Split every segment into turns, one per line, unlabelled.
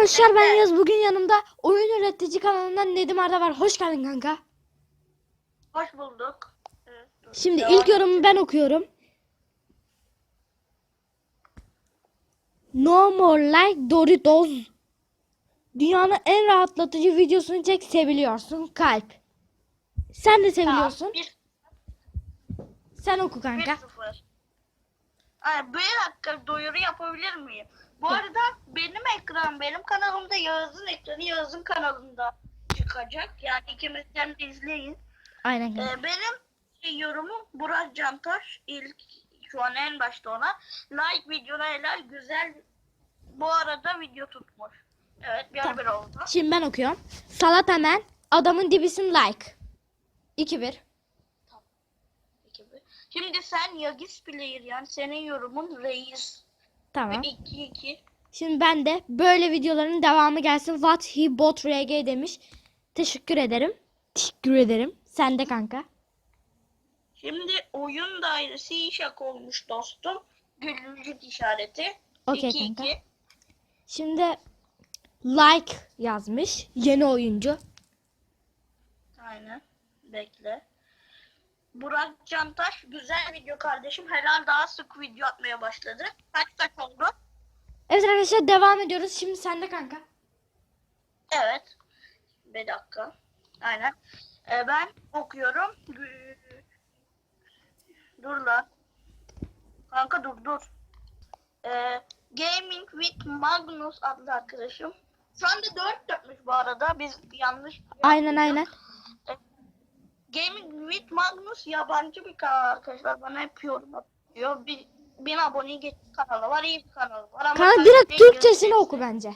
arkadaşlar ben Yaz. Bugün yanımda oyun üretici kanalından Nedim Arda var. Hoş geldin kanka.
Hoş bulduk. Evet.
Şimdi
Devam
ilk yorumu ben okuyorum. No more like Doritos. Dünyanın en rahatlatıcı videosunu çek seviliyorsun. Kalp. Sen de seviliyorsun.
Bir,
Sen oku kanka.
sıfır. Ay, bir dakika duyuru yapabilir miyim? Bu arada benim kanalımda Yağız'ın ekranı Yağız'ın kanalında çıkacak. Yani ikimizden de izleyin.
Aynen.
Ee, benim şey, yorumum Burak Cantaş. ilk şu an en başta ona. Like videona helal güzel. Bu arada video tutmuş. Evet bir
Tamam.
haber oldu.
Şimdi ben okuyorum. Salat hemen. Adamın dibisin like. 2-1.
gibi. Şimdi sen Yagis Player yani senin yorumun Reis.
Tamam.
2-2.
Şimdi ben de böyle videoların devamı gelsin. What he bought RG demiş. Teşekkür ederim. Teşekkür ederim. Sen de kanka.
Şimdi oyun dairesi işak olmuş dostum. Gülücük işareti.
Okey
2-2.
kanka. Şimdi like yazmış. Yeni oyuncu.
Aynen. Bekle. Burak Cantaş güzel video kardeşim. Helal daha sık video atmaya başladı. Kaç kaç oldu?
Evet arkadaşlar devam ediyoruz. Şimdi sen de kanka.
Evet. Bir dakika. Aynen. Ee, ben okuyorum. Dur lan. Kanka dur dur. Ee, Gaming with Magnus adlı arkadaşım. Şu anda 4 dörtmüş bu arada. Biz yanlış.
Aynen aynen.
Gaming with Magnus yabancı bir kanal arkadaşlar. Bana hep yorum atıyor. Bir, bin abone geç kanalı var. iyi bir kanalı var. Ama
Kanka direkt Türkçesini oku bence.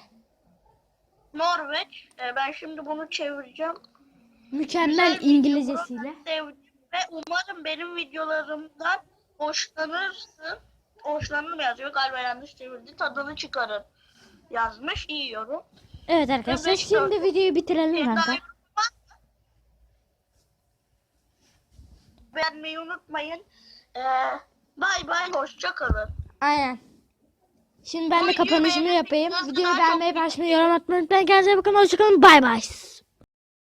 Norveç. Ee, ben şimdi bunu çevireceğim.
Mükemmel
Güzel
İngilizcesiyle.
Sevdim Ve umarım benim videolarımdan hoşlanırsın. Hoşlanır mı yazıyor? Galiba yanlış çevirdi. Tadını çıkarın. Yazmış. iyi yorum.
Evet arkadaşlar
beş
şimdi
dört.
videoyu bitirelim
Bir
kanka.
daha yorum var mı? Beğenmeyi unutmayın. Ee, bay bay. Hoşça kalın.
Aynen. Şimdi ben de kapanışımı yapayım.
videoyu
beğenmeyi, paylaşmayı, yorum atmayı unutmayın. Kendinize bakın. Hoşçakalın. Bay bay.